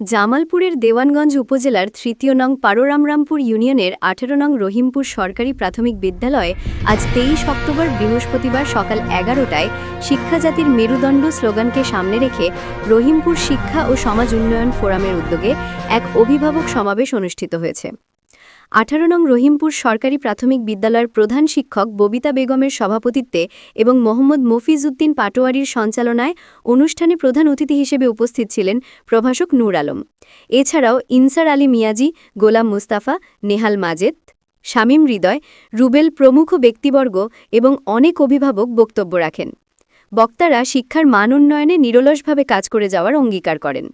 জামালপুরের দেওয়ানগঞ্জ উপজেলার তৃতীয় নং পারোরামরামপুর ইউনিয়নের আঠেরো নং রহিমপুর সরকারি প্রাথমিক বিদ্যালয়ে আজ তেইশ অক্টোবর বৃহস্পতিবার সকাল এগারোটায় শিক্ষাজাতির মেরুদণ্ড স্লোগানকে সামনে রেখে রহিমপুর শিক্ষা ও সমাজ উন্নয়ন ফোরামের উদ্যোগে এক অভিভাবক সমাবেশ অনুষ্ঠিত হয়েছে। আঠারো নং রহিমপুর সরকারি প্রাথমিক বিদ্যালয়ের প্রধান শিক্ষক ববিতা বেগমের সভাপতিত্বে এবং মোহাম্মদ মফিজ উদ্দিন পাটোয়ারির সঞ্চালনায় অনুষ্ঠানে প্রধান অতিথি হিসেবে উপস্থিত ছিলেন প্রভাষক নূর আলম। এছাড়াও ইনসার আলী মিয়াজি, গোলাম মুস্তাফা, নেহাল মাজেদ, শামীম হৃদয়, রুবেল প্রমুখ ব্যক্তিবর্গ এবং অনেক অভিভাবক বক্তব্য রাখেন। বক্তারা শিক্ষার মান উন্নয়নে নিরলসভাবে কাজ করে যাওয়ার অঙ্গীকার করেন।